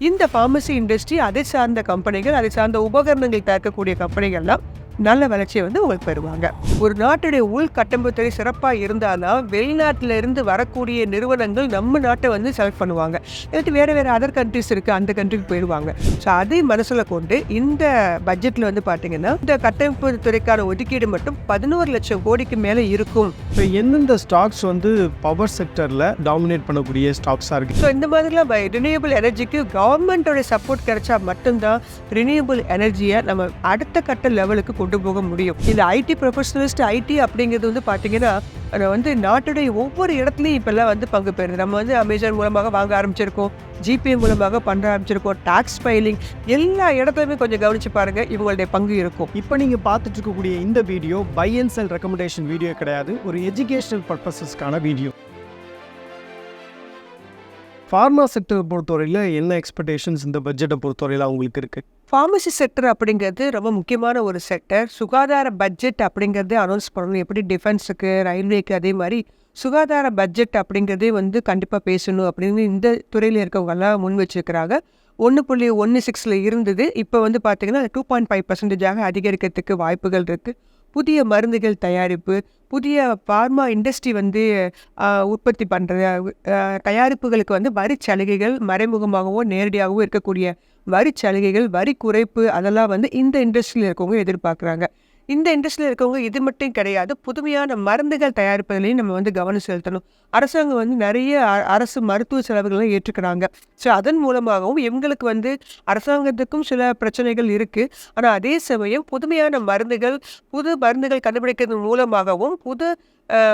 இந்த pharmacy industry அதை சார்ந்த கம்பெனிகள் அதை சார்ந்த உபகரணங்கள் தயாரிக்கக்கூடிய கம்பெனிகள்லாம் நல்ல வளர்ச்சியை வந்து உங்களுக்கு பெறுவாங்க. ஒரு நாட்டுடைய உள்கட்டமைப்பு சிறப்பாக இருந்தால்தான் வெளிநாட்டில இருந்து வரக்கூடிய நிறுவனங்கள் நம்ம நாட்டை வந்து செலக்ட் பண்ணுவாங்க. இல்லாட்டி வேறு வேறு அதர் கண்ட்ரிஸ் இருக்குது அந்த கண்ட்ரிக்கு போயிடுவாங்க. ஸோ அதை மனசில் கொண்டு இந்த பட்ஜெட்டில் வந்து பார்த்தீங்கன்னா இந்த கட்டமைப்பு துறைக்கான ஒதுக்கீடு மட்டும் பதினோரு லட்சம் கோடிக்கு மேலே இருக்கும். இப்போ எந்தெந்த ஸ்டாக்ஸ் வந்து பவர் செக்டரில் டாமினேட் பண்ணக்கூடிய ஸ்டாக்ஸாக இருக்குது ஸோ இந்த மாதிரிலாம் ரினியூபிள் எனர்ஜிக்கு கவர்மெண்ட்டோட சப்போர்ட் கிடைச்சா மட்டும்தான் ரினியூபிள் எனர்ஜியை நம்ம அடுத்த கட்ட லெவலுக்கு கொண்டு கொண்டு போக முடியும். இந்த ஐடி ப்ரொஃபஷனலிஸ்ட் ஐடி அப்படிங்கிறது வந்து பார்த்தீங்கன்னா அதை வந்து நாட்டுடைய ஒவ்வொரு இடத்துலையும் இப்போல்லாம் வந்து பங்கு பெறுது. நம்ம வந்து அமேசான் மூலமாக வாங்க ஆரம்பிச்சிருக்கோம் ஜிபே மூலமாக பண்ண ஆரம்பிச்சிருக்கோம் டாக்ஸ் ஃபைலிங் எல்லா இடத்துலையுமே கொஞ்சம் கவனிச்சு பாருங்க இவங்களுடைய பங்கு இருக்கும். இப்போ நீங்கள் பார்த்துட்டு இருக்கக்கூடிய இந்த video buy and sell recommendation video கிடையாது. ஒரு எஜுகேஷனல் பர்பஸஸ்க்கான வீடியோ. ஃபார்மா செக்டர் பொறுத்தவரையில் என்ன எக்ஸ்பெக்டேஷன்ஸ் இந்த பட்ஜெட்டை பொறுத்தவரையில் அவங்களுக்கு இருக்குது ஃபார்மசி செக்டர் அப்படிங்கிறது ரொம்ப முக்கியமான ஒரு செக்டர் சுகாதார பட்ஜெட் அப்படிங்கிறத அனௌன்ஸ் பண்ணணும். எப்படி டிஃபென்ஸுக்கு ரயில்வேக்கு அதே மாதிரி சுகாதார பட்ஜெட் அப்படிங்கிறதே வந்து கண்டிப்பாக பேசணும் அப்படின்னு இந்த துறையில் இருக்கவங்கெல்லாம் முன் வச்சுருக்கிறாங்க. ஒன்று புள்ளி ஒன்று சிக்ஸில் இருந்தது. இப்போ வந்து பார்த்தீங்கன்னா டூ பாயிண்ட் ஃபைவ் பர்சன்டேஜாக அதிகரிக்கிறதுக்கு வாய்ப்புகள் இருக்குது புதிய மருந்துகள் தயாரிப்பு புதிய ஃபார்மா இண்டஸ்ட்ரி வந்து உற்பத்தி பண்ணுற தயாரிப்புகளுக்கு வந்து வரி சலுகைகள் மறைமுகமாகவோ நேரடியாகவோ இருக்கக்கூடிய வரி சலுகைகள் வரி குறைப்பு அதெல்லாம் வந்து இந்த இண்டஸ்ட்ரியில் இருக்கவங்க எதிர்பார்க்குறாங்க. இந்த இண்டஸ்ட்ரியில் இருக்கவங்க இது மட்டும் கிடையாது. புதுமையான மருந்துகள் தயாரிப்பதிலையும் நம்ம வந்து கவனம் செலுத்தணும். அரசாங்கம் வந்து நிறைய அ- அரசு மருத்துவ செலவுகளை ஏற்றுக்கிறாங்க. ஸோ அதன் மூலமாகவும் இவங்களுக்கு வந்து அரசாங்கத்துக்கும் சில பிரச்சனைகள் இருக்குது ஆனால் அதே சமயம் புதுமையான மருந்துகள் புது மருந்துகள் கண்டுபிடிக்கிறது மூலமாகவும் புது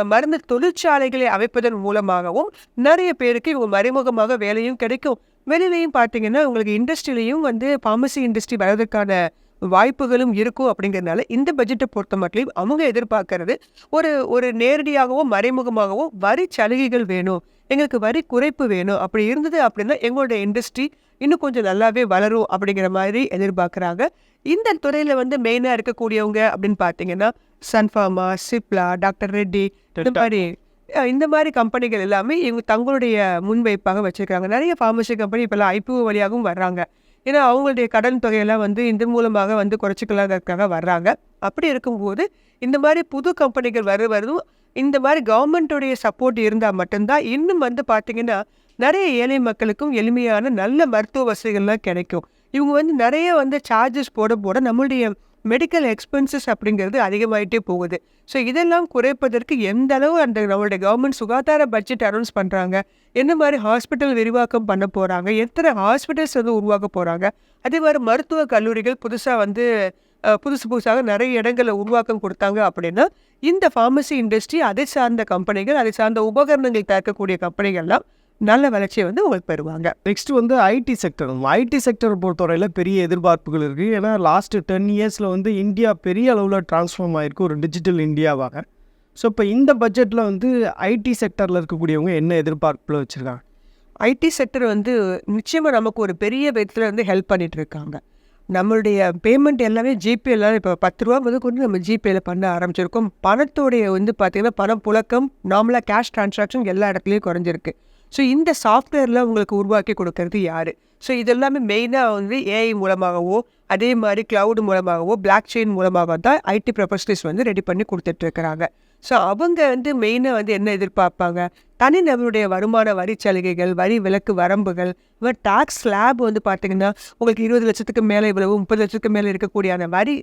மருந்து தொழிற்சாலைகளை அமைப்பதன் மூலமாகவும் நிறைய பேருக்கு இவங்க மறைமுகமாக வேலையும் கிடைக்கும். வெளியிலையும் பார்த்தீங்கன்னா உங்களுக்கு இண்டஸ்ட்ரியிலையும் வந்து ஃபார்மசி இண்டஸ்ட்ரி வர்றதுக்கான வாய்ப்புகளும் இருக்கும் அப்படிங்கிறதுனால இந்த பட்ஜெட்டை பொறுத்த மட்டும் அவங்க எதிர்பார்க்கறது ஒரு ஒரு நேரடியாகவோ மறைமுகமாகவோ வரி சலுகைகள் வேணும். எங்களுக்கு வரி குறைப்பு வேணும். அப்படி இருந்தது அப்படின்னா எங்களோட இண்டஸ்ட்ரி இன்னும் கொஞ்சம் நல்லாவே வளரும் அப்படிங்கிற மாதிரி எதிர்பார்க்குறாங்க. இந்த துறையில் வந்து மெயினாக இருக்கக்கூடியவங்க அப்படின்னு பார்த்தீங்கன்னா சன்ஃபார்மா சிப்லா டாக்டர் ரெட்டி இந்த மாதிரி இந்த மாதிரி கம்பெனிகள் எல்லாமே இவங்க தங்களுடைய முன்வைப்பாக வச்சிருக்காங்க நிறைய ஃபார்மசி கம்பெனி இப்போல்லாம் ஐபிஓ வழியாகவும் வர்றாங்க. ஏன்னா அவங்களுடைய கடன் தொகையெல்லாம் வந்து இந்த மூலமாக வந்து குறைச்சிக்கலாங்கிறதுக்காக வர்றாங்க. அப்படி இருக்கும்போது இந்த மாதிரி புது கம்பெனிகள் வர வரதும் இந்த மாதிரி கவர்மெண்ட்டுடைய சப்போர்ட் இருந்தால் மட்டும்தான் இன்னும் வந்து பார்த்திங்கன்னா நிறைய ஏழை மக்களுக்கும் எளிமையான நல்ல மருத்துவ வசதிகள்லாம் கிடைக்கும். இவங்க வந்து நிறைய வந்து சார்ஜஸ் போட போட நம்மளுடைய மெடிக்கல் எக்ஸ்பென்சஸ் அப்படிங்கிறது அதிகமாயிட்டே போகுது. ஸோ இதெல்லாம் குறைப்பதற்கு எந்த அளவு அந்த நம்மளுடைய கவர்மெண்ட் சுகாதார பட்ஜெட் அனௌன்ஸ் பண்ணுறாங்க என்ன மாதிரி ஹாஸ்பிட்டல் விரிவாக்கம் பண்ண போகிறாங்க எத்தனை ஹாஸ்பிட்டல்ஸ் வந்து உருவாக்க போகிறாங்க அதே மாதிரி மருத்துவ கல்லூரிகள் புதுசாக வந்து புதுசு புதுசாக நிறைய இடங்களில் உருவாக்கம் கொடுத்தாங்க அப்படின்னா இந்த ஃபார்மசி இண்டஸ்ட்ரி அதை சார்ந்த கம்பெனிகள் அதை சார்ந்த உபகரணங்கள் தயாரிக்கக்கூடிய கம்பெனிகள்லாம் நல்ல வளர்ச்சியை வந்து உங்களுக்கு பெறுவாங்க. நெக்ஸ்ட் வந்து ஐடி செக்டர் ஐடி செக்டரை பொறுத்தவரையில் பெரிய எதிர்பார்ப்புகள் இருக்குது ஏன்னா லாஸ்ட் டென் இயர்ஸில் வந்து இந்தியா பெரிய அளவில் ட்ரான்ஸ்ஃபார்ம் ஆயிருக்கு. ஒரு டிஜிட்டல் இந்தியாவாக. ஸோ இப்போ இந்த பட்ஜெட்டில் வந்து ஐடி செக்டரில் இருக்கக்கூடியவங்க என்ன எதிர்பார்ப்பில் வச்சுருக்காங்க? ஐடி செக்டர் வந்து நிச்சயமாக நமக்கு ஒரு பெரிய விதத்தில் வந்து ஹெல்ப் பண்ணிட்டு இருக்காங்க. நம்மளுடைய பேமெண்ட் எல்லாமே ஜிபே எல்லாம் இப்போ பத்து ரூபா முதல் கொண்டு நம்ம ஜிபேல பண்ண ஆரம்பிச்சிருக்கோம். பணத்தோடைய வந்து பார்த்தீங்கன்னா பணம் புழக்கம் நார்மலாக கேஷ் டிரான்சாக்ஷன் எல்லா இடத்துலையும் குறைஞ்சிருக்கு. ஸோ இந்த சாஃப்ட்வேரில் உங்களுக்கு உருவாக்கி கொடுக்கறது யார்? ஸோ இதெல்லாமே மெயினாக வந்து ஏஐ மூலமாகவோ அதே மாதிரி க்ளவுடு மூலமாகவோ பிளாக் செயின் மூலமாக தான் ஐடி ப்ரொஃபஷனல்ஸ் வந்து ரெடி பண்ணி கொடுத்துட்ருக்குறாங்க. ஸோ அவங்க வந்து மெயினாக வந்து என்ன எதிர்பார்ப்பாங்க? தனிநபருடைய வருமான வரி சலுகைகள் வரி விலக்கு வரம்புகள் இவர் டாக்ஸ் ஸ்லாப் வந்து பார்த்திங்கன்னா உங்களுக்கு இருபது லட்சத்துக்கு மேலே இவ்வளவு முப்பது லட்சத்துக்கு மேலே இருக்கக்கூடிய அந்த வரி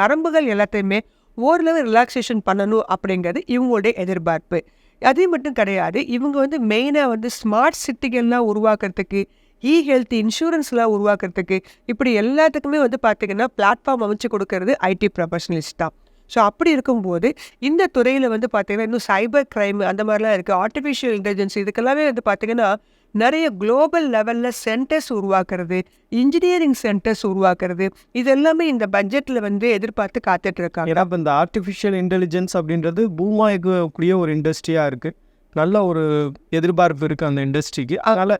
வரம்புகள் எல்லாத்தையுமே ஓரளவு ரிலாக்ஸேஷன் பண்ணணும் அப்படிங்கிறது இவங்களுடைய எதிர்பார்ப்பு. அதே மட்டும் கிடையாது. இவங்க வந்து மெயினாக வந்து ஸ்மார்ட் சிட்டிகள்லாம் உருவாக்குறதுக்கு இ ஹெல்த் இன்சூரன்ஸ்லாம் உருவாக்குறதுக்கு இப்படி எல்லாத்துக்குமே வந்து பார்த்திங்கன்னா பிளாட்ஃபார்ம் அமைச்சு கொடுக்கறது ஐடி ப்ரொஃபஷனலிஸ்ட் தான். ஸோ அப்படி இருக்கும்போது இந்த துறையில் வந்து பார்த்தீங்கன்னா இன்னும் சைபர் க்ரைம் அந்த மாதிரிலாம் இருக்குது ஆர்டிஃபிஷியல் இன்டெலிஜென்ஸ் இதுக்கெல்லாமே வந்து பார்த்திங்கன்னா நிறைய குளோபல் லெவலில் சென்டர்ஸ் உருவாக்குறது இன்ஜினியரிங் சென்டர்ஸ் உருவாக்குறது இது எல்லாமே இந்த பட்ஜெட்டில் வந்து எதிர்பார்த்து காத்துட்டு இருக்காங்க ஏன்னா இப்போ இந்த ஆர்டிஃபிஷியல் இன்டெலிஜென்ஸ் அப்படின்றது பூமாயக்கூடிய ஒரு இண்டஸ்ட்ரியாக இருக்குது நல்ல ஒரு எதிர்பார்ப்பு இருக்குது அந்த இண்டஸ்ட்ரிக்கு அதனால்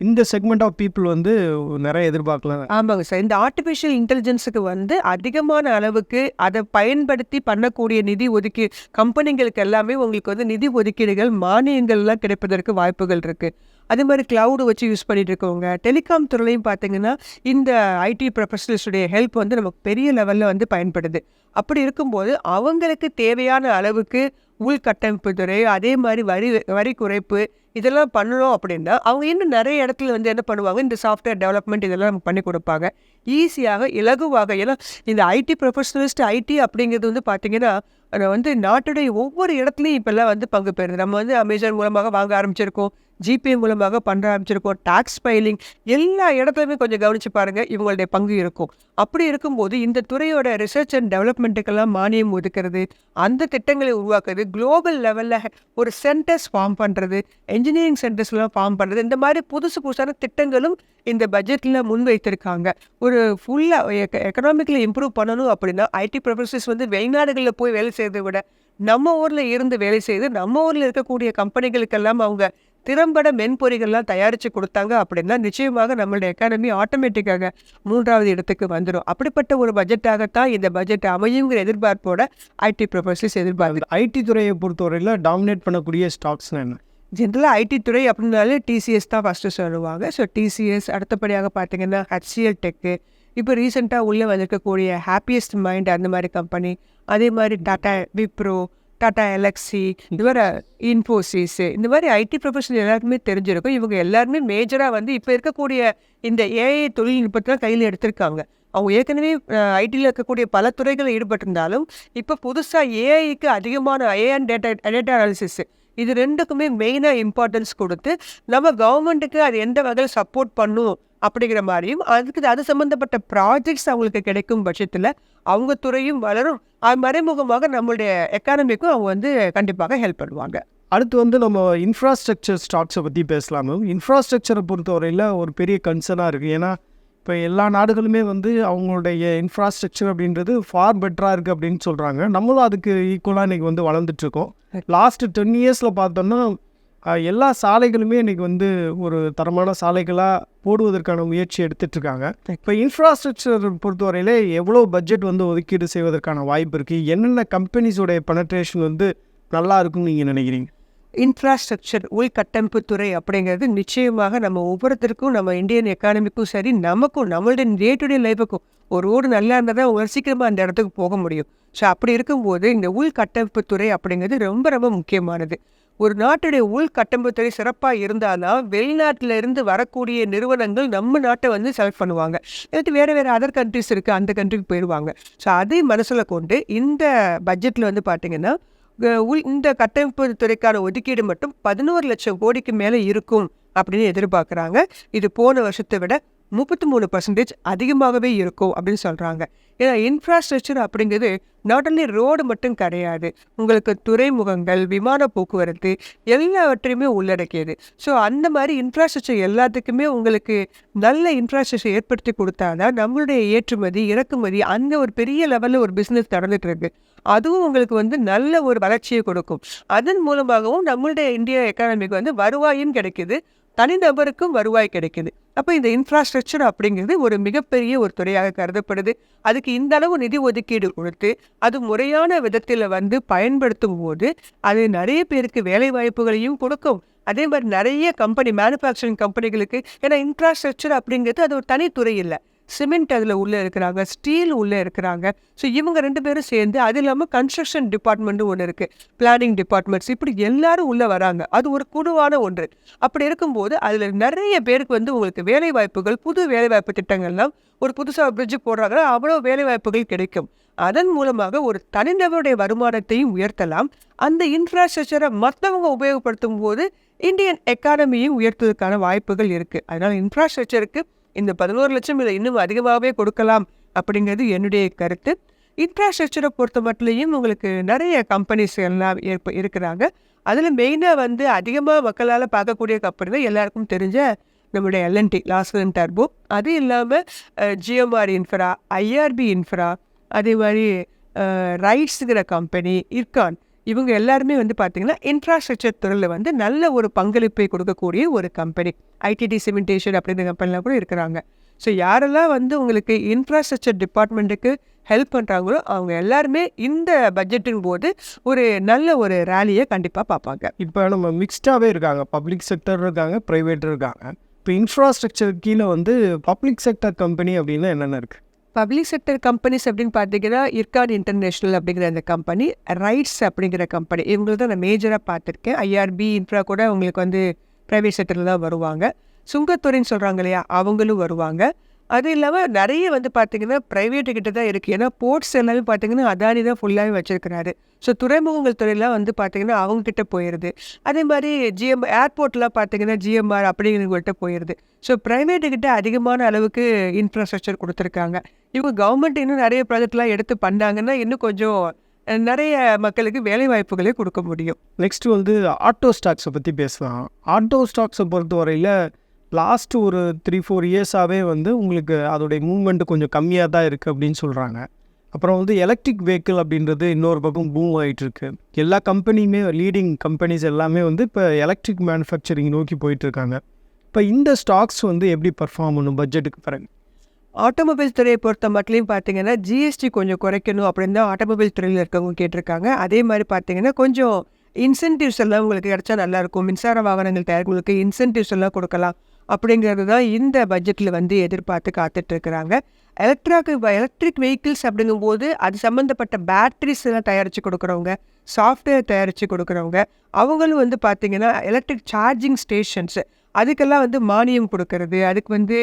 இந்த செக்மெண்ட் ஆஃப் பீப்புள் வந்து நிறைய எதிர்பார்க்கலாம். ஆமாங்க சார். இந்த ஆர்டிஃபிஷியல் இன்டெலிஜென்ஸுக்கு வந்து அதிகமான அளவுக்கு அதை பயன்படுத்தி பண்ணக்கூடிய நிதி ஒதுக்கி கம்பெனிகளுக்கு எல்லாமே உங்களுக்கு வந்து நிதி ஒதுக்கீடுகள் மானியங்கள்லாம் கிடைப்பதற்கு வாய்ப்புகள் இருக்குது அதே மாதிரி க்ளவுடு வச்சு யூஸ் பண்ணிகிட்டு இருக்கவங்க டெலிகாம் துறையிலையும் பார்த்தீங்கன்னா இந்த ஐடி ப்ரொஃபஷனல்ஸுடைய ஹெல்ப் வந்து நமக்கு பெரிய லெவலில் வந்து பயன்படுது. அப்படி இருக்கும்போது அவங்களுக்கு தேவையான அளவுக்கு உள்கட்டமைப்பு துறை அதே மாதிரி வரி வரி குறைப்பு இதெல்லாம் பண்ணணும் அப்படின்னா அவங்க இன்னும் நிறைய இடத்துல வந்து என்ன பண்ணுவாங்க இந்த சாஃப்ட்வேர் டெவலப்மெண்ட் இதெல்லாம் நமக்கு பண்ணி கொடுப்பாங்க. ஈஸியாக இலகுவாக ஏன்னா இந்த ஐடி ப்ரொஃபஷனலிஸ்ட் ஐடி அப்படிங்கிறது வந்து பார்த்திங்கன்னா வந்து நாட்டுடைய ஒவ்வொரு இடத்துலையும் இப்போல்லாம் வந்து பங்கு பெறுது. நம்ம வந்து அமேசான் மூலமாக வாங்க ஆரம்பிச்சிருக்கோம். ஜிபே மூலமாக பண்ண ஆரம்பிச்சிருக்கோம். டாக்ஸ் ஃபைலிங் எல்லா இடத்துலையுமே கொஞ்சம் கவனித்து பாருங்கள் இவங்களுடைய பங்கு இருக்கும். அப்படி இருக்கும்போது இந்த துறையோட ரிசர்ச் அண்ட் டெவலப்மெண்ட்டுக்கெல்லாம் மானியம் ஒதுக்கிறது அந்த திட்டங்களை உருவாக்குறது குளோபல் லெவலில் ஒரு சென்டர்ஸ் ஃபார்ம் பண்ணுறது என்ஜினியரிங் சென்டர்ஸ்லாம் ஃபார்ம் பண்ணுறது இந்த மாதிரி புதுசு புதுசான திட்டங்களும் இந்த பட்ஜெட்டில் முன்வைத்திருக்காங்க ஒரு ஃபுல்லாக எக்கனாமிக்கில் இம்ப்ரூவ் பண்ணணும் அப்படின்னா ஐடி ப்ரொஃபஸர்ஸ் வந்து வெளிநாடுகளில் போய் வேலை செய்கிறத விட நம்ம ஊரில் இருந்து வேலை செய்து நம்ம ஊரில் இருக்கக்கூடிய கம்பெனிகளுக்கெல்லாம் அவங்க திறம்பட மென்பொறிகள்லாம் தயாரித்து கொடுத்தாங்க அப்படின்னா நிச்சயமாக நம்மளுடைய எக்கானமி ஆட்டோமேட்டிக்காக மூன்றாவது இடத்துக்கு வந்துடும் அப்படிப்பட்ட ஒரு பட்ஜெட்டாகத்தான் இந்த பட்ஜெட் அமையுங்கிற எதிர்பார்ப்போட ஐடி ப்ரொஃபஸர்ஸ் எதிர்பார்க்கு ஐடி துறையை பொறுத்தவரையில் டாமினேட் பண்ணக்கூடிய ஸ்டாக்ஸ்னா என்ன? ஜென்ரலாக ஐடி துறை அப்படின்னாலே டிசிஎஸ் தான் ஃபஸ்ட்டு சொல்லுவாங்க. ஸோ டிசிஎஸ் அடுத்தபடியாக பார்த்தீங்கன்னா ஹெச்சிஎல் டெக்கு இப்போ ரீசெண்டாக உள்ளே வந்திருக்கக்கூடிய ஹாப்பியஸ்ட் மைண்ட் அந்த மாதிரி கம்பெனி அதே மாதிரி டாட்டா விப்ரோ டாட்டா எலக்ஸி இந்த மாதிரி இன்ஃபோசிஸ் இந்த மாதிரி ஐடி ப்ரொஃபஷனல் எல்லாருக்குமே தெரிஞ்சிருக்கும். இவங்க எல்லாருமே மேஜராக வந்து இப்போ இருக்கக்கூடிய இந்த ஏஐ தொழில்நுட்பத்தில் கையில் எடுத்திருக்காங்க. அவங்க ஏற்கனவே ஐடியில் இருக்கக்கூடிய பல துறைகளில் ஈடுபட்டிருந்தாலும் இப்போ புதுசாக ஏஐக்கு அதிகமான ஏஎன் டேட்டா டேட்டா அனாலிசிஸ் இது ரெண்டுக்குமே மெயினாக இம்பார்ட்டன்ஸ் கொடுத்து நம்ம கவர்மெண்ட்டுக்கு அது எந்த வகையில் சப்போர்ட் பண்ணும் அப்படிங்கிற மாதிரியும் அதுக்கு அது சம்மந்தப்பட்ட ப்ராஜெக்ட்ஸ் அவங்களுக்கு கிடைக்கும் பட்சத்தில் அவங்க துறையும் வளரும். அது மறைமுகமாக நம்மளுடைய எக்கானமிக்கும் அவங்க வந்து கண்டிப்பாக ஹெல்ப் பண்ணுவாங்க. அடுத்து வந்து நம்ம இன்ஃப்ராஸ்ட்ரக்சர் ஸ்டாக்ஸை பற்றி பேசலாம். இன்ஃப்ராஸ்ட்ரக்சரை பொறுத்தவரையில் ஒரு பெரிய கன்சர்னாக இருக்குது ஏன்னா இப்போ எல்லா நாடுகளுமே வந்து அவங்களுடைய இன்ஃப்ராஸ்ட்ரக்சர் அப்படின்றது ஃபார் பெட்டராக இருக்குது அப்படின்னு சொல்கிறாங்க நம்மளும் அதுக்கு ஈக்குவலாக இன்றைக்கி வந்து வளர்ந்துட்டுருக்கோம் லாஸ்ட் டென் இயர்ஸில் பார்த்தோம்னா அஹ், எல்லா சாலைகளுமே இன்றைக்கி வந்து ஒரு தரமான சாலைகளாக போடுவதற்கான முயற்சி எடுத்துட்டு இருக்காங்க இப்போ இன்ஃப்ராஸ்ட்ரக்சர் பொறுத்தவரையில எவ்வளோ பட்ஜெட் வந்து ஒதுக்கீடு செய்வதற்கான வாய்ப்பு இருக்குது என்னென்ன கம்பெனிஸோடைய பெனட்ரேஷன் வந்து நல்லா இருக்கும்னு நீங்கள் நினைக்கிறீங்க? இன்ஃப்ராஸ்ட்ரக்சர் உள்கட்டமைப்பு துறை அப்படிங்கிறது நிச்சயமாக நம்ம ஒவ்வொருத்தருக்கும் நம்ம இந்தியன் எக்கானமிக்கும் சரி நமக்கும் நம்மளுடைய டே டு டே லைஃபுக்கும் ஒரு ரோடு நல்லா இருந்தால் தான் ஒரு சீக்கிரமாக அந்த இடத்துக்கு போக முடியும். ஸோ அப்படி இருக்கும்போது இந்த உள்கட்டமைப்பு துறை அப்படிங்கிறது ரொம்ப ரொம்ப முக்கியமானது. ஒரு நாட்டுடைய உள்கட்டமைப்புத்துறை சிறப்பாக இருந்தால்தான் வெளிநாட்டில் இருந்து வரக்கூடிய நிறுவனங்கள் நம்ம நாட்டை வந்து செலக்ட் பண்ணுவாங்க. இல்லாட்டி வேறு வேறு அதர் கண்ட்ரிஸ் இருக்குது அந்த கண்ட்ரிக்கு போயிடுவாங்க. ஸோ அதை மனசில் கொண்டு இந்த பட்ஜெட்டில் வந்து பார்த்தீங்கன்னா உள் இந்த கட்டமைப்பு துறைக்கான ஒதுக்கீடு மட்டும் பதினோரு லட்சம் கோடிக்கு மேலே இருக்கும் அப்படின்னு எதிர்பார்க்குறாங்க. இது போன வருஷத்தை விட முப்பத்தி மூணு பர்சன்டேஜ் அதிகமாகவே இருக்கும் அப்படின்னு சொல்கிறாங்க ஏன்னா இன்ஃப்ராஸ்ட்ரக்சர் அப்படிங்கிறது நாட் ஒன்லி ரோடு மட்டும் கிடையாது உங்களுக்கு துறைமுகங்கள் விமான போக்குவரத்து எல்லாவற்றையுமே உள்ளடக்கியது. ஸோ அந்த மாதிரி இன்ஃப்ராஸ்ட்ரக்சர் எல்லாத்துக்குமே உங்களுக்கு நல்ல இன்ஃப்ராஸ்ட்ரக்சர் ஏற்படுத்தி கொடுத்தாதான் நம்மளுடைய ஏற்றுமதி இறக்குமதி அந்த ஒரு பெரிய லெவலில் ஒரு பிஸ்னஸ் நடந்துட்டு இருக்கு. அதுவும் உங்களுக்கு வந்து நல்ல ஒரு வளர்ச்சியை கொடுக்கும். அதன் மூலமாகவும் நம்மளுடைய இந்திய எக்கானமிக்கு வந்து வருவாயும் கிடைக்குது. தனிநபருக்கும் வருவாய் கிடைக்குது. அப்போ இந்த இன்ஃப்ராஸ்ட்ரக்சர் அப்படிங்கிறது ஒரு மிகப்பெரிய ஒரு துறையாக கருதப்படுது. அதுக்கு இந்த அளவு நிதி ஒதுக்கீடு கொடுத்து அது முறையான விதத்தில் வந்து பயன்படுத்தும் போது அது நிறைய பேருக்கு வேலை வாய்ப்புகளையும் கொடுக்கும். அதே மாதிரி நிறைய கம்பெனி மேனுஃபேக்சரிங் கம்பெனிகளுக்கு ஏன்னா இன்ஃப்ராஸ்ட்ரக்சர் அப்படிங்கிறது அது ஒரு தனித்துறை இல்லை. சிமெண்ட் அதில் உள்ளே இருக்கிறாங்க ஸ்டீல் உள்ளே இருக்கிறாங்க. ஸோ இவங்க ரெண்டு பேரும் சேர்ந்து அது இல்லாமல் கன்ஸ்ட்ரக்ஷன் டிபார்ட்மெண்ட்டும் ஒன்று இருக்குது பிளானிங் டிபார்ட்மெண்ட்ஸ் இப்படி எல்லாரும் உள்ளே வராங்க. அது ஒரு குழுவான ஒன்று. அப்படி இருக்கும்போது அதில் நிறைய பேருக்கு வந்து உங்களுக்கு வேலை வாய்ப்புகள் புது வேலைவாய்ப்பு திட்டங்கள்லாம் ஒரு புதுசாக பிரிட்ஜ் போடுறாங்கன்னா அவ்வளோ வேலைவாய்ப்புகள் கிடைக்கும். அதன் மூலமாக ஒரு தனிநபருடைய வருமானத்தையும் உயர்த்தலாம். அந்த இன்ஃப்ராஸ்ட்ரக்சரை மற்றவங்க உபயோகப்படுத்தும் போது இந்தியன் எக்கானமியும் உயர்த்துவதற்கான வாய்ப்புகள் இருக்குது அதனால் இன்ஃப்ராஸ்ட்ரக்சருக்கு இந்த பதினோரு லட்சம் இதை இன்னும் அதிகமாகவே கொடுக்கலாம் அப்படிங்கிறது என்னுடைய கருத்து. இன்ஃப்ராஸ்ட்ரக்சரை பொறுத்த மட்டும் உங்களுக்கு நிறைய கம்பெனிஸ் எல்லாம் ஏற்ப இருக்கிறாங்க. அதில் மெயினாக வந்து அதிகமாக மக்களால் பார்க்கக்கூடிய கம்பெனி தான் எல்லாருக்கும் தெரிஞ்ச நம்மளுடைய எல்என்டி லாஸ்கன் டர்போ அது இல்லாமல் ஜிஎம்ஆர் இன்ஃப்ரா ஐஆர்பி இன்ஃப்ரா அதே மாதிரி ரைட்ஸுங்கிற கம்பெனி இர்கான் இவங்க எல்லாருமே வந்து பார்த்திங்கன்னா இன்ஃப்ராஸ்ட்ரக்சர் துறையில் வந்து நல்ல ஒரு பங்களிப்பை கொடுக்கக்கூடிய ஒரு கம்பெனி ஐடிடி சிமெண்டேஷன் அப்படிங்கிற கம்பெனிலாம் கூட இருக்கிறாங்க. ஸோ யாரெல்லாம் வந்து உங்களுக்கு இன்ஃப்ராஸ்ட்ரக்சர் டிபார்ட்மெண்ட்டுக்கு ஹெல்ப் பண்ணுறாங்களோ அவங்க எல்லாருமே இந்த பட்ஜெட்டின் போது ஒரு நல்ல ஒரு ரேலியை கண்டிப்பாக பார்ப்பாங்க. இப்போ நம்ம மிக்ஸ்டாகவே இருக்காங்க. பப்ளிக் செக்டர் இருக்காங்க ப்ரைவேட் இருக்காங்க. இப்போ இன்ஃப்ராஸ்ட்ரக்சர் கீழே வந்து பப்ளிக் செக்டர் கம்பெனி அப்படின்னா என்னென்ன இருக்குது பப்ளிக் செக்டர் கம்பெனிஸ் அப்படின்னு பார்த்தீங்கன்னா இர்கான் இன்டர்நேஷ்னல் அப்படிங்கிற அந்த கம்பெனி ரைட்ஸ் அப்படிங்கிற கம்பெனி இவங்களை தான் நான் மேஜராக பார்த்துருக்கேன் ஐஆர்பி இன்ஃப்ரா கூட உங்களுக்கு வந்து ப்ரைவேட் செக்டரில் தான் வருவாங்க. சுங்கத்துறைன்னு சொல்கிறாங்க இல்லையா அவங்களும் வருவாங்க. அது இல்லாமல் நிறைய வந்து பார்த்தீங்கன்னா ப்ரைவேட்டு கிட்ட தான் இருக்குது ஏன்னா போர்ட்ஸ் எல்லாமே பார்த்தீங்கன்னா அதானி தான் ஃபுல்லாகவே வச்சுருக்கிறாரு. ஸோ துறைமுகங்கள் துறையெல்லாம் வந்து பார்த்திங்கன்னா அவங்கக்கிட்ட போயிடுது அதே மாதிரி ஜிஎம் ஏர்போர்ட்லாம் பார்த்தீங்கன்னா ஜிஎம்ஆர் அப்படிங்கிறவங்கள்ட்ட போயிடுது ஸோ ப்ரைவேட்டுக்கிட்ட அதிகமான அளவுக்கு இன்ஃப்ராஸ்ட்ரக்சர் கொடுத்துருக்காங்க. இவங்க கவர்மெண்ட் இன்னும் நிறைய ப்ராஜெக்ட்லாம் எடுத்து பண்ணாங்கன்னா இன்னும் கொஞ்சம் நிறைய மக்களுக்கு வேலை வாய்ப்புகளே கொடுக்க முடியும். நெக்ஸ்ட் வந்து ஆட்டோ ஸ்டாக்ஸை பற்றி பேசலாம். ஆட்டோ ஸ்டாக்ஸை பொறுத்தவரையில் லாஸ்ட் ஒரு த்ரீ ஃபோர் இயர்ஸாகவே வந்து உங்களுக்கு அதோடைய மூவ்மெண்ட் கொஞ்சம் கம்மியாக தான் இருக்குது அப்படின்னு சொல்கிறாங்க அப்புறம் வந்து எலக்ட்ரிக் வெஹிக்கிள் அப்படின்றது இன்னொரு பக்கம் பூம் ஆகிட்டுருக்கு எல்லா கம்பெனியுமே லீடிங் கம்பெனிஸ் எல்லாமே வந்து இப்போ எலக்ட்ரிக் மேனுஃபேக்சரிங் நோக்கி போயிட்டுருக்காங்க. இப்போ இந்த ஸ்டாக்ஸ் வந்து எப்படி பர்ஃபார்ம் பண்ணும் பட்ஜெட்டுக்கு பிறகு? ஆட்டோமொபைல் துறையை பொறுத்த மட்டும் பார்த்தீங்கன்னா ஜிஎஸ்டி கொஞ்சம் குறைக்கணும் அப்படின்னு தான் ஆட்டோமொபைல் துறையில் இருக்கவங்க கேட்டிருக்காங்க. அதே மாதிரி பார்த்தீங்கன்னா கொஞ்சம் இன்சென்டிவ்ஸ் எல்லாம் உங்களுக்கு கிடைச்சா நல்லாயிருக்கும் மின்சார வாகனங்கள் தயாரிப்புகளுக்கு இன்சென்டிவ்ஸ் எல்லாம் கொடுக்கலாம். அப்படிங்கிறது தான் இந்த பட்ஜெட்டில் வந்து எதிர்பார்த்து காத்துட்ருக்குறாங்க. எலக்ட்ராக்கு எலக்ட்ரிக் வெஹிக்கிள்ஸ் அப்படிங்கும்போது அது சம்மந்தப்பட்ட பேட்டரிஸ் எல்லாம் தயாரித்து கொடுக்குறவங்க சாஃப்ட்வேர் தயாரித்து கொடுக்குறவங்க அவங்களும் வந்து பார்த்திங்கன்னா எலக்ட்ரிக் சார்ஜிங் ஸ்டேஷன்ஸு அதுக்கெல்லாம் வந்து மானியம் கொடுக்கறது அதுக்கு வந்து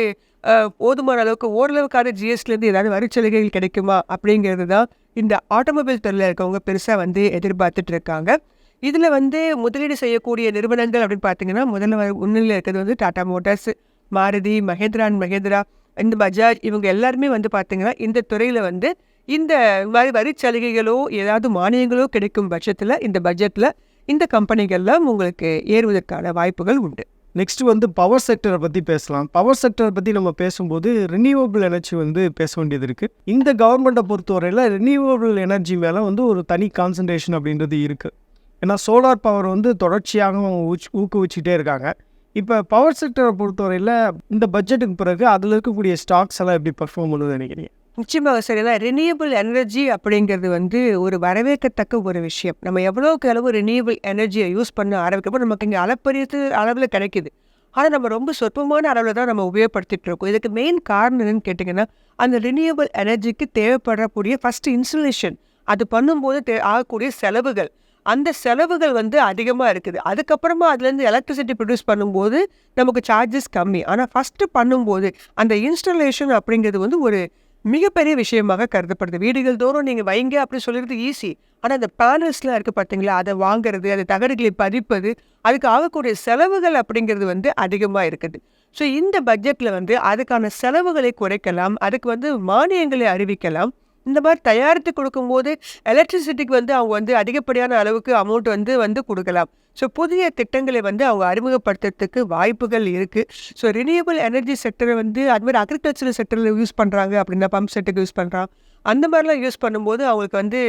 போதுமான அளவுக்கு ஓரளவுக்கான ஜிஎஸ்டிலேருந்து ஏதாவது வரிச்சலுகைகள் கிடைக்குமா அப்படிங்கிறது தான் இந்த ஆட்டோமொபைல் துறையில் இருக்கவங்க பெருசாக வந்து எதிர்பார்த்துட்டு இருக்காங்க இதில் வந்து முதலீடு செய்யக்கூடிய நிறுவனங்கள் அப்படின்னு பார்த்தீங்கன்னா முதல்ல முன்னிலையில் இருக்கிறது வந்து டாடா மோட்டார்ஸ் மாருதி மஹேந்திரா அண்ட் மஹேந்திரா இந்த பஜாஜ் இவங்க எல்லாருமே வந்து பார்த்திங்கன்னா இந்த துறையில் வந்து இந்த மாதிரி வரிச்சலுகைகளோ ஏதாவது மானியங்களோ கிடைக்கும் பட்சத்தில் இந்த பட்ஜெட்டில் இந்த கம்பெனிகள்லாம் உங்களுக்கு ஏறுவதற்கான வாய்ப்புகள் உண்டு. நெக்ஸ்ட் வந்து பவர் செக்டரை பற்றி பேசலாம். பவர் செக்டரை பற்றி நம்ம பேசும்போது ரினியூவபிள் எனர்ஜி வந்து பேச வேண்டியது இருக்குது இந்த கவர்மெண்ட்டை பொறுத்தவரையில் ரினியூவபிள் எனர்ஜி மேலே வந்து ஒரு தனி கான்சன்ட்ரேஷன் அப்படின்றது இருக்குது ஏன்னா சோலார் பவர் வந்து தொடர்ச்சியாகவும் அவங்க ஊக்குவிச்சுட்டே இருக்காங்க. இப்போ பவர் செக்டரை பொறுத்தவரையில் இந்த பட்ஜெட்டுக்கு பிறகு அதில் இருக்கக்கூடிய ஸ்டாக்ஸ் எல்லாம் எப்படி பர்ஃபார்ம் பண்ணுன்னு நினைக்கிறீங்க? நிச்சயமாக சரிதான் ரினியபிள் எனர்ஜி அப்படிங்கிறது வந்து ஒரு வரவேற்கத்தக்க ஒரு விஷயம். நம்ம எவ்வளோக்கு அளவு ரினியபிள் எனர்ஜியை யூஸ் பண்ண ஆரம்பிக்கப்போ நமக்கு இங்கே அளப்பரிய அளவில் கிடைக்குது. ஆனால் நம்ம ரொம்ப சொற்பமான அளவில் தான் நம்ம உபயோகப்படுத்திட்டு இருக்கோம். இதுக்கு மெயின் காரணம் என்னன்னு கேட்டிங்கன்னா அந்த ரினியபிள் எனர்ஜிக்கு தேவைப்படக்கூடிய ஃபஸ்ட்டு இன்சுலேஷன் அது பண்ணும்போது தே ஆகக்கூடிய செலவுகள். அந்த செலவுகள் வந்து அதிகமாக இருக்குது. அதுக்கப்புறமா அதுலேருந்து எலக்ட்ரிசிட்டி ப்ரொடியூஸ் பண்ணும்போது நமக்கு சார்ஜஸ் கம்மி. ஆனால் ஃபஸ்ட்டு பண்ணும்போது அந்த இன்ஸ்டலேஷன் அப்படிங்கிறது வந்து ஒரு மிகப்பெரிய விஷயமாக கருதப்படுது. வீடுகள் தோறும் நீங்கள் வைங்க அப்படின்னு சொல்கிறது ஈஸி ஆனால் அந்த பேனல்ஸ்லாம் இருக்குது பார்த்தீங்களா அதை வாங்குறது அந்த தகடுகளை பதிப்பது அதுக்கு ஆகக்கூடிய செலவுகள் அப்படிங்கிறது வந்து அதிகமாக இருக்குது. ஸோ இந்த பட்ஜெட்டில் வந்து அதுக்கான செலவுகளை குறைக்கலாம். அதுக்கு வந்து மானியங்களை அறிவிக்கலாம். இந்த மாதிரி தயாரித்து கொடுக்கும்போது எலக்ட்ரிசிட்டிக்கு வந்து அவங்க வந்து அதிகப்படியான அளவுக்கு அமௌண்ட் வந்து வந்து கொடுக்கலாம். ஸோ புதிய திட்டங்களை வந்து அவங்க அறிமுகப்படுத்துறதுக்கு வாய்ப்புகள் இருக்குது ஸோ ரினியூவபிள் எனர்ஜி செக்டரை வந்து அது மாதிரி அக்ரிகல்ச்சரல் செக்டரில் யூஸ் பண்ணுறாங்க அப்படின்னா பம்ப் செட்டுக்கு யூஸ் பண்ணுறான் அந்த மாதிரிலாம் யூஸ் பண்ணும்போது அவங்களுக்கு வந்து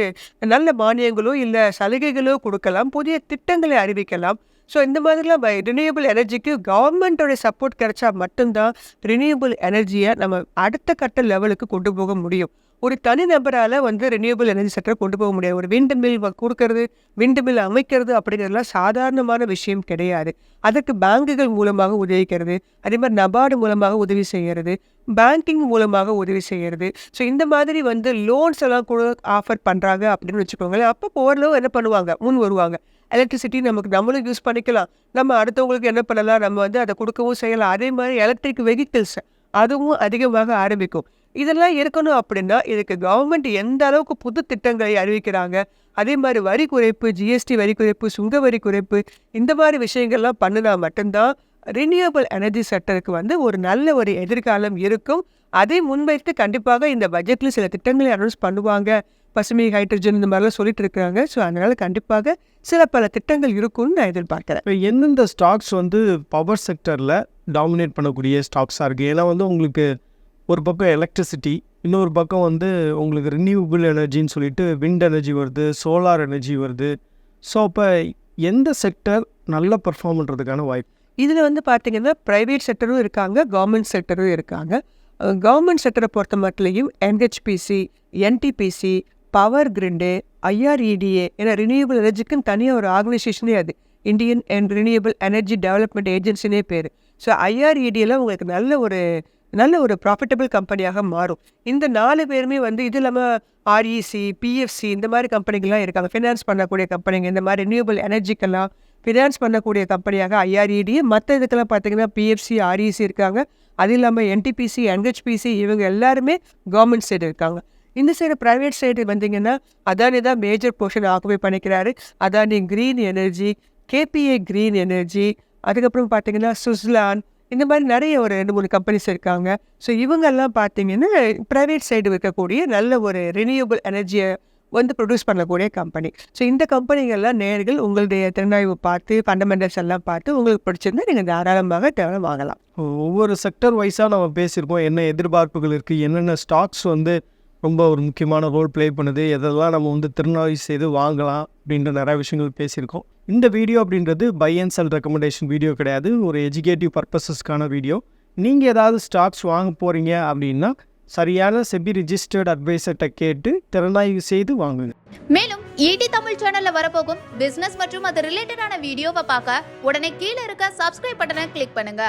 நல்ல மானியங்களோ இல்லை சலுகைகளோ கொடுக்கலாம். புதிய திட்டங்களை அறிவிக்கலாம். ஸோ இந்த மாதிரிலாம் ரினியபிள் எனர்ஜிக்கு கவர்மெண்ட்டோட சப்போர்ட் கிடைச்சா மட்டும்தான் ரினியூவபிள் எனர்ஜியை நம்ம அடுத்த கட்ட லெவலுக்கு கொண்டு போக முடியும். ஒரு தனி நபரால் வந்து ரினியூவபிள் எனர்ஜி செக்டரை கொண்டு போக முடியாது. ஒரு விண்டு மில் கொடுக்கறது விண்டு மில் அமைக்கிறது அப்படிங்கிறதுலாம் சாதாரணமான விஷயம் கிடையாது. அதற்கு பேங்குகள் மூலமாக உதவிக்கிறது. அதே மாதிரி நபார்டு மூலமாக உதவி செய்கிறது பேங்கிங் மூலமாக உதவி செய்கிறது ஸோ இந்த மாதிரி வந்து லோன்ஸ் எல்லாம் கூட ஆஃபர் பண்ணுறாங்க அப்படின்னு வச்சுக்கோங்களேன். அப்போ ஓரளவு என்ன பண்ணுவாங்க? முன் வருவாங்க. எலக்ட்ரிசிட்டி நமக்கு நம்மளும் யூஸ் பண்ணிக்கலாம். நம்ம அடுத்தவங்களுக்கு என்ன பண்ணலாம்? நம்ம வந்து அதை கொடுக்கவும் செய்யலாம். அதே மாதிரி எலக்ட்ரிக் வெஹிக்கிள்ஸ் அதுவும் அதிகமாக ஆரம்பிக்கும். இதெல்லாம் இருக்கணும் அப்படின்னா இதுக்கு கவர்மெண்ட் எந்த அளவுக்கு புது திட்டங்களை அறிவிக்கிறாங்க? அதே மாதிரி வரி குறைப்பு ஜிஎஸ்டி வரி குறைப்பு சுங்க வரி குறைப்பு இந்த மாதிரி விஷயங்கள்லாம் பண்ணினா மட்டும்தான் ரினியூவபிள் எனர்ஜி செக்டருக்கு வந்து ஒரு நல்ல ஒரு எதிர்காலம் இருக்கும். அதை முன்வைத்து கண்டிப்பாக இந்த பட்ஜெட்டில் சில திட்டங்களை அனௌன்ஸ் பண்ணுவாங்க. பசுமை ஹைட்ரஜன் இந்த மாதிரிலாம் சொல்லிட்டு இருக்காங்க ஸோ அதனால் கண்டிப்பாக சில பல திட்டங்கள் இருக்கும்னு நான் எதிர்பார்க்குறேன். இப்போ எந்தெந்த ஸ்டாக்ஸ் வந்து பவர் செக்டரில் டாமினேட் பண்ணக்கூடிய ஸ்டாக்ஸாக இருக்குது ஏன்னா வந்து உங்களுக்கு ஒரு பக்கம் எலக்ட்ரிசிட்டி இன்னொரு பக்கம் வந்து உங்களுக்கு ரினியூவபிள் எனர்ஜின்னு சொல்லிட்டு விண்ட் எனர்ஜி வருது சோலார் எனர்ஜி வருது. ஸோ அப்போ எந்த செக்டர் நல்ல பர்ஃபார்ம் பண்ணுறதுக்கான வாய்ப்பு? இதில் வந்து பார்த்தீங்கன்னா ப்ரைவேட் செக்டரும் இருக்காங்க கவர்மெண்ட் செக்டரும் இருக்காங்க. கவர்மெண்ட் செக்டரை பொறுத்த மட்டும் NHPC NTPC power grid IREDA ஏன்னா ரினியூவபிள் எனர்ஜிக்குன்னு தனியாக ஒரு ஆர்கனைசேஷனே அது. Indian and renewable energy development ஏஜென்சினே பேர். ஸோ ஐஆர்இடியில் உங்களுக்கு நல்ல ஒரு நல்ல ஒரு ப்ராஃபிட்டபிள் கம்பெனியாக மாறும். இந்த நாலு பேருமே வந்து இது இல்லாமல் ஆர்இசி பிஎஃப்சி இந்த மாதிரி கம்பெனிகள்லாம் இருக்காங்க. ஃபினான்ஸ் பண்ணக்கூடிய கம்பெனிங்க இந்த மாதிரி ரினியூவபிள் எனர்ஜிக்கெல்லாம் ஃபினான்ஸ் பண்ணக்கூடிய கம்பெனியாக ஐஆர்இடி மற்ற இதுக்கெல்லாம் பார்த்தீங்கன்னா பிஎஃப்சி ஆர்இசி இருக்காங்க. அது இல்லாமல் என்டிபிசி என்ஹெச்பிசி இவங்க எல்லாருமே கவர்மெண்ட் சைடு இருக்காங்க. இந்த சைடு ப்ரைவேட் சைடு வந்தீங்கன்னா அதானி தான் மேஜர் போர்ஷன் ஆக்குபை பண்ணிக்கிறாரு. Adani green energy KPA green energy அதுக்கப்புறம் பார்த்தீங்கன்னா சுவிட்சர்லாந்து இந்த மாதிரி நிறைய ஒரு ரெண்டு மூணு கம்பெனிஸ் இருக்காங்க. ஸோ இவங்கெல்லாம் பார்த்தீங்கன்னா ப்ரைவேட் சைடு இருக்கக்கூடிய நல்ல ஒரு ரினியூவபிள் எனர்ஜியை வந்து ப்ரொடியூஸ் பண்ணக்கூடிய கம்பெனி ஸோ இந்த கம்பெனிகள்லாம் நேர்கள் உங்களுடைய திறனாய்வு பார்த்து ஃபண்டமெண்டல்ஸ் எல்லாம் பார்த்து உங்களுக்கு பிடிச்சிருந்தா நீங்கள் தாராளமாக தேவை வாங்கலாம். ஒவ்வொரு செக்டர் வைஸாக நம்ம பேசியிருக்கோம். என்ன எதிர்பார்ப்புகள் இருக்குது என்னென்ன ஸ்டாக்ஸ் வந்து ரொம்ப ஒரு முக்கியமான ரோல் ப்ளே பண்ணுது. எதெல்லாம் நம்ம வந்து திருநாய் செய்து வாங்கலாம் அப்படின்ற நிறைய விஷயங்கள் பேசியிருக்கோம். இந்த வீடியோ அப்படின்றது buy and sell recommendation video கிடையாது. ஒரு எஜுகேட்டிவ் பர்பஸஸ்க்கான வீடியோ நீங்கள் ஏதாவது ஸ்டாக்ஸ் வாங்க போகிறீங்க அப்படின்னா சரியான செபி ரிஜிஸ்டர்ட் அட்வைசர்கிட்ட கேட்டு திறனாய்வு செய்து வாங்குங்க. மேலும் ஈடி தமிழ் சேனல்ல வரப்போகும் பிசினஸ் மற்றும் அது ரிலேட்டடான வீடியோவை பார்க்க உடனே கீழே இருக்க சப்ஸ்கிரைப் பட்டனை கிளிக் பண்ணுங்க.